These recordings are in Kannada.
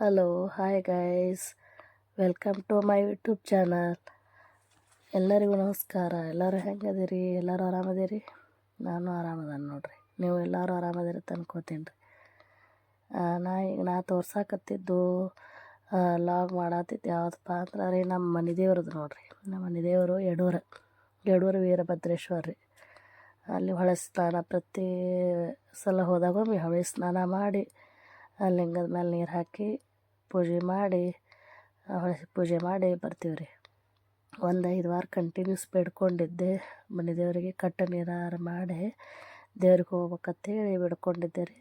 Hello hi guys welcome to my YouTube channel ಎಲ್ಲರಿಗೂ ನಮಸ್ಕಾರ. ಎಲ್ಲರೂ ಹೆಂಗದಿರಿ? ಎಲ್ಲರೂ ಆರಾಮದಿರಿ? ನಾನು ಆರಾಮದಾನ ನೋಡ್ರಿ. ನೀವು ಎಲ್ಲರೂ ಆರಾಮದಿರಿ ಅನ್ಕೋತೀನಿ ರೀ ನಾ ಈಗ ನಾ ತೋರ್ಸಾಕತ್ತಿದ್ದು ಲಾಗ್ ಮಾಡತ್ತಿದ್ದು ಯಾವುದಪ್ಪ ಅಂದ್ರೆ ರೀ ನಮ್ಮ ಮನೆ ದೇವ್ರದ್ದು ನೋಡ್ರಿ. ನಮ್ಮ ಮನೆ ದೇವರು ಯಡೂರು. ಯಡೂರು ವೀರಭದ್ರೇಶ್ವರ ರೀ ಅಲ್ಲಿ ಹೊಳೆ ಸ್ನಾನ ಪ್ರತಿ ಸಲ ಹೋದಾಗೊಮ್ಮೆ ಹೊಳೆ ಸ್ನಾನ ಮಾಡಿ ಲಿಂಗದ ಮೇಲೆ ನೀರು ಹಾಕಿ ಪೂಜೆ ಮಾಡಿ ಹೊಳೆ ಪೂಜೆ ಮಾಡಿ ಬರ್ತೀವಿ ರೀ ಒಂದು ಐದು ವಾರ ಕಂಟಿನ್ಯೂಸ್ ಬೇಡ್ಕೊಂಡಿದ್ದೆ. ಮನೆ ದೇವರಿಗೆ ಕಟ್ಟ ನೀರಾರು ಮಾಡಿ ದೇವ್ರಿಗೆ ಹೋಗ್ಬೇಕಂತೇಳಿ ಬೇಡ್ಕೊಂಡಿದ್ದೆ ರೀ.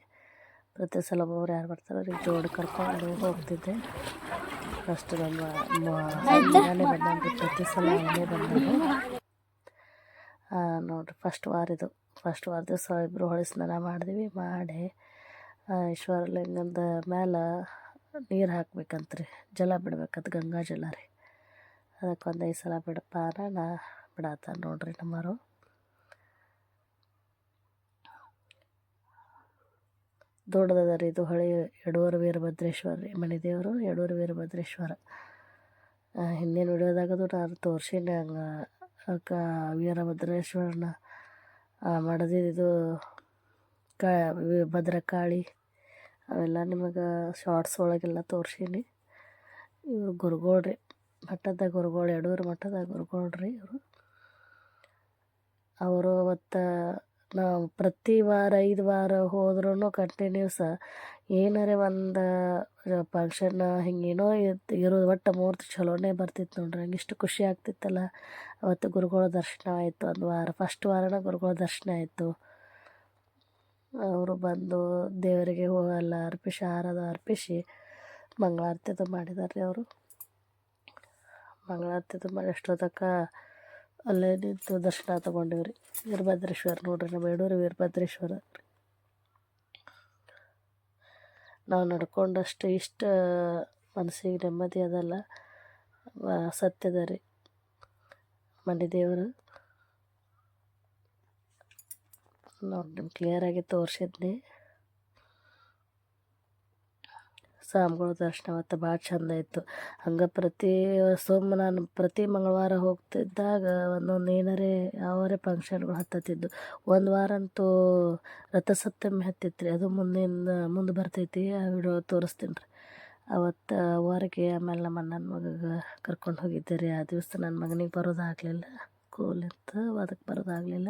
ಪ್ರತಿ ಸಲ ಒಬ್ಬೊಬ್ರು ಯಾರು ಬರ್ತಾರೆ ಅವ್ರಿಗೆ ಜೋಡಿ ಕರ್ಕೊಂಡು ಹೋಗ್ತಿದ್ದೆ. ಫಸ್ಟ್ ನಮ್ಮ ಬಂದಂಗೆ ಪ್ರತಿ ಸಲ ಅವನೇ ಬಂದನು ನೋಡಿರಿ ಫಸ್ಟ್ ವಾರ ಇದು. ಫಸ್ಟ್ ವಾರ ದಿವಸ ಇಬ್ಬರು ಹೊಳೆ ಸ್ನಾನ ಮಾಡಿದ್ವಿ, ಮಾಡಿ ಈಶ್ವರಲಿಂಗದ ಮೇಲೆ ನೀರು ಹಾಕ್ಬೇಕಂತ್ರಿ. ಜಲ ಬಿಡ್ಬೇಕಂತ ಗಂಗಾ ಜಲ ರೀ. ಅದಕ್ಕೆ ಒಂದು ಐದು ಸಲ ಬಿಡಪ್ಪ ನಾ ಬಿಡತ್ತ ನೋಡ್ರಿ ನಮ್ಮರು. ದೊಡ್ಡದದ ರೀ ಇದು ಹೊಳೆ ಯಡೂರು ವೀರಭದ್ರೇಶ್ವರ ರೀ ಮನೆ ದೇವರು ವೀರಭದ್ರೇಶ್ವರ. ಹಿಂದಿನ ವಿಡಿಯೋದಾಗದು ನಾನು ತೋರಿಸಿನ ಹಂಗೆ. ವೀರಭದ್ರೇಶ್ವರನ ಮಡದಿದು ಕಾ ಭದ್ರಕಾಳಿ. ಅವೆಲ್ಲ ನಿಮಗೆ ಶಾರ್ಟ್ಸ್ ಒಳಗೆಲ್ಲ ತೋರ್ಸೀನಿ. ಇವರು ಗುರುಗಳು ರೀ ಮಠದ ಗುರುಗಳು ಯಡೂರು ಮಠದ ಗುರುಗಳು ರೀ ಇವರು. ಅವರು ಅವತ್ತು ನಾವು ಪ್ರತಿ ವಾರ, ಐದು ವಾರ ಹೋದ್ರೂ ಕಂಟಿನ್ಯೂಸ ಏನಾರೇ ಒಂದು ಫಂಕ್ಷನ್ ಹಿಂಗೇನೋ ಇತ್ತು ಇರೋದು ಒಟ್ಟು ಮೂರ್ತಿ ಚಲೋನೇ ಬರ್ತಿತ್ತು ನೋಡ್ರಿ. ನಂಗೆ ಇಷ್ಟು ಖುಷಿ ಆಗ್ತಿತ್ತಲ್ಲ. ಅವತ್ತು ಗುರುಗಳ ದರ್ಶನ ಆಯಿತು. ಒಂದು ವಾರ ಫಸ್ಟ್ ವಾರನ ಗುರುಗಳ ದರ್ಶನ ಆಯಿತು. ಅವರು ಬಂದು ದೇವರಿಗೆ ಹೂವೆಲ್ಲ ಅರ್ಪಿಸಿ ಹಾರದ ಅರ್ಪಿಸಿ ಮಂಗಳಾರತಿದು ಮಾಡಿದ್ದಾರೆ ಅವರು. ಮಂಗಳಾರತಿದು ಮಾಡಿ ಎಷ್ಟೊತ್ತಕ್ಕ ಅಲ್ಲೇ ನಿಂತು ದರ್ಶನ ತೊಗೊಂಡಿವಿ ರೀ ವೀರಭದ್ರೇಶ್ವರ ನೋಡ್ರಿ ನಮ್ಮ ಯಡೂರು ವೀರಭದ್ರೇಶ್ವರ. ನಾವು ನಡ್ಕೊಂಡಷ್ಟು ಇಷ್ಟ ಮನಸ್ಸಿಗೆ ನೆಮ್ಮದಿ ಅದಲ್ಲ. ಸತ್ಯದ ರೀ. ಮನೆ ದೇವರು. ನೋಡಿ ಕ್ಲಿಯರಾಗಿ ತೋರಿಸಿದ್ನಿ. ಸ್ವಾಮಿಗಳ ದರ್ಶನ ಮತ್ತು ಭಾಳ ಚಂದ ಇತ್ತು ಹಂಗೆ ಪ್ರತಿ ಸೋಮ ನಾನು ಪ್ರತಿ ಮಂಗಳವಾರ ಹೋಗ್ತಿದ್ದಾಗ ಒಂದೊಂದು ಏನಾರೇ ಯಾವರೇ ಫಂಕ್ಷನ್ಗಳು ಹತ್ತತ್ತಿದ್ದು ಒಂದು ವಾರ ಅಂತೂ ರಥಸಪ್ತಮಿ ಹತ್ತಿತ್ತು ಅದು ಮುಂದಿನ, ಮುಂದೆ ಬರ್ತೈತಿ, ಆ ವಿಡಿಯೋ ತೋರಿಸ್ತೀನಿ ರೀ. ಅವತ್ತು ವಾರಕ್ಕೆ ಆಮೇಲೆ ನಮ್ಮ ಅಣ್ಣನ ಮಗಗೆ ಕರ್ಕೊಂಡು ಹೋಗಿದ್ದೆ ರೀ. ಆ ದಿವಸ ನನ್ನ ಮಗನಿಗೆ ಬರೋದಾಗಲಿಲ್ಲ ಕೂಲಿಂತ ಅದಕ್ಕೆ ಬರೋದಾಗಲಿಲ್ಲ.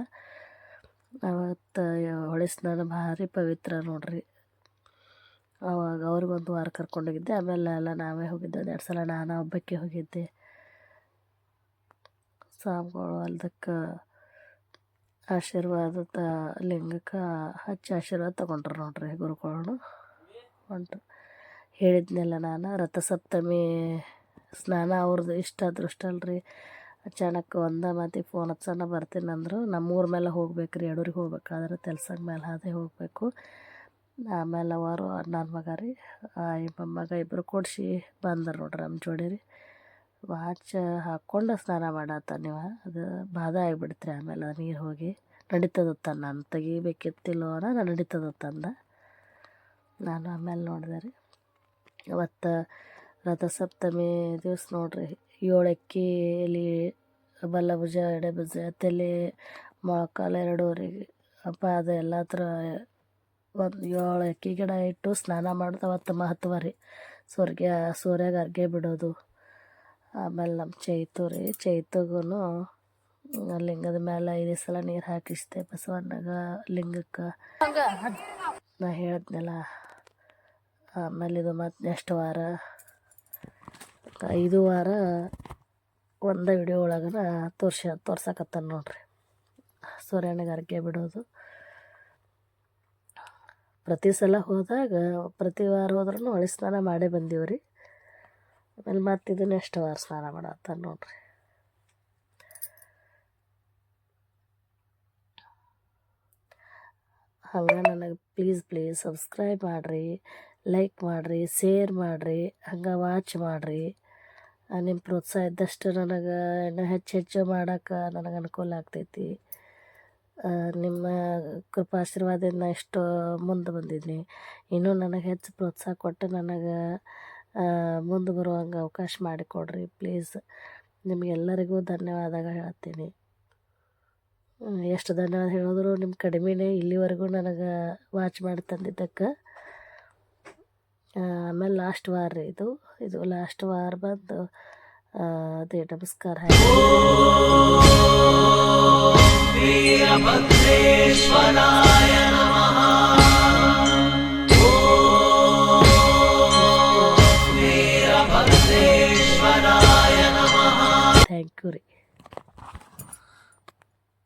ಅವತ್ತು ಹೊಳೆ ಸ್ನಾನ ಭಾರಿ ಪವಿತ್ರ ನೋಡ್ರಿ. ಅವಾಗ ಅವ್ರಿಗೊಂದು ವಾರ ಕರ್ಕೊಂಡೋಗಿದ್ದೆ. ಆಮೇಲೆ ಎಲ್ಲ ನಾವೇ ಹೋಗಿದ್ದೆ ಎರಡು ಸಲ ನಾನು ಹಬ್ಬಕ್ಕೆ ಹೋಗಿದ್ದೆ. ಸ್ವಾಮಿಗಳು ಅಲ್ದಕ್ಕೆ ಆಶೀರ್ವಾದ ಲಿಂಗಕ್ಕೆ ಹಚ್ಚಿ ಆಶೀರ್ವಾದ ತೊಗೊಂಡ್ರು ನೋಡ್ರಿ ಗುರುಗಳು ಹೊಂಟ್ರು ಹೇಳಿದ್ನೆಲ್ಲ ನಾನು, ರಥಸಪ್ತಮಿ ಸ್ನಾನ ಅವ್ರದ್ದು ಇಷ್ಟ ಅದೃಷ್ಟ ಅಲ್ರಿ. ಅಚಾನಕ್ ಒಂದ ಮತ್ತೆ ಫೋನ್ ಹಚ್ಚನ ಅಂದರು, ನಮ್ಮೂರ ಮೇಲೆ ಹೋಗ್ಬೇಕು ರೀ ಯಡೂರಿಗೆ ಹೋಗ್ಬೇಕಾದ್ರೆ ತೆಲ್ಸಂಗ ಮೇಲೆ ಹಾದೇ ಹೋಗಬೇಕು. ಆಮೇಲೆ ಅವರು ನನ್ನ ಮಗ ರೀ ಮಗ ಇಬ್ಬರು ಕೊಡಿಸಿ ಬಂದರು ನೋಡ್ರಿ ನಮ್ಮ ಜೋಡಿ ರೀ. ವಾಚ್ ಹಾಕ್ಕೊಂಡು ಸ್ನಾನ ಮಾಡತ್ತ ನೀವು, ಅದು ಬಾಧ ಆಗಿಬಿಡ್ತ್ರಿ ಆಮೇಲೆ ನೀರು ಹೋಗಿ. ನಡೀತದತ್ತ ನಾನು ತೆಗಿಬೇಕಿತ್ತಿಲ್ಲೋ ನಾನು ನಡೀತದತ್ತಂದ ನಾನು ಆಮೇಲೆ ನೋಡಿದೆ ರೀ, ಅವತ್ತು ರಥಸಪ್ತಮಿ ದಿವ್ಸ ನೋಡ್ರಿ ಏಳು ಅಕ್ಕಿ ಎಲೆ ಬಲ ಭುಜ ಎಡೆ ಭುಜ ತಲೆ, ಮೊಳಕಾಲು ಅಪ್ಪ, ಅದು ಎಲ್ಲ ಥರ ಒಂದು ಏಳು ಅಕ್ಕಿ ಗಿಡ ಇಟ್ಟು ಸ್ನಾನ ಮಾಡ್ದು ಅವತ್ತು ಮಹತ್ವ ರೀ ಸೂರ್ಯ, ಸೂರ್ಯಾಗ ಅರ್ಗೆ ಬಿಡೋದು. ಆಮೇಲೆ ನಮ್ಮ ಚೈತು ರೀ ಚೈತುಗೂ ಲಿಂಗದ ಮೇಲೆ ಐದು ಸಲ ನೀರು ಹಾಕಿಸ್ತೆ ಬಸವಣ್ಣಗ ಲಿಂಗಕ್ಕೆ. ನಾ ಹೇಳಿದ್ನಲ್ಲ, ಆಮೇಲೆ ಇದು ಮತ್ತು ನೆಕ್ಸ್ಟ್ ವಾರ ಐದು ವಾರ ಒಂದು ವಿಡಿಯೋ ಒಳಗನ ತೋರ್ಸ ತೋರ್ಸಕತ್ತಾನ ನೋಡ್ರಿ. ಸೂರ್ಯನಿಗೆ ಅರ್ಗೆ ಬಿಡೋದು. ಪ್ರತಿ ಸಲ ಹೋದಾಗ, ಪ್ರತಿ ವಾರ ಹೋದ್ರೂ ಹೊಳೆ ಸ್ನಾನ ಮಾಡೇ ಬಂದೀವಿ ರೀ ಆಮೇಲೆ ಮತ್ತೆ ಇದು ನೆಕ್ಸ್ಟ್ ವಾರ ಸ್ನಾನ ಮಾಡತ್ತ ನೋಡ್ರಿ. ಹಂಗೆ ನನಗೆ ಪ್ಲೀಸ್ ಪ್ಲೀಸ್ ಸಬ್ಸ್ಕ್ರೈಬ್ ಮಾಡಿರಿ ಲೈಕ್ ಮಾಡಿರಿ ಶೇರ್ ಮಾಡಿರಿ, ಹಂಗೆ ವಾಚ್ ಮಾಡಿರಿ. ನಿಮ್ಮ ಪ್ರೋತ್ಸಾಹ ಇದ್ದಷ್ಟು ನನಗೆ ಇನ್ನೂ ಹೆಚ್ಚು ಹೆಚ್ಚು ಮಾಡೋಕೆ ನನಗೆ ಅನುಕೂಲ ಆಗ್ತೈತಿ. ನಿಮ್ಮ ಕೃಪಾಶೀರ್ವಾದದಿಂದ ಇಷ್ಟು ಮುಂದೆ ಬಂದಿದ್ದೀನಿ ಇನ್ನೂ ನನಗೆ ಹೆಚ್ಚು ಪ್ರೋತ್ಸಾಹ ಕೊಟ್ಟು ನನಗೆ ಮುಂದೆ ಬರುವಂಗೆ ಅವಕಾಶ ಮಾಡಿಕೊಡ್ರಿ ಪ್ಲೀಸ್, ನಿಮಗೆಲ್ಲರಿಗೂ ಧನ್ಯವಾದಗಳು ಹೇಳ್ತೀನಿ. ಎಷ್ಟು ಧನ್ಯವಾದ ಹೇಳಿದ್ರು ನಿಮ್ಮ ಕಡಿಮೆನೇ ಇಲ್ಲಿವರೆಗೂ ನನಗೆ ವಾಚ್ ಮಾಡಿ ತಂದಿದ್ದಕ್ಕೆ. ಆಮೇಲೆ ಲಾಸ್ಟ್ ವಾರ ರೀ ಇದು. ಇದು ಲಾಸ್ಟ್ ವಾರ ಬಂದು ಅದೇ ನಮಸ್ಕಾರ ಥ್ಯಾಂಕ್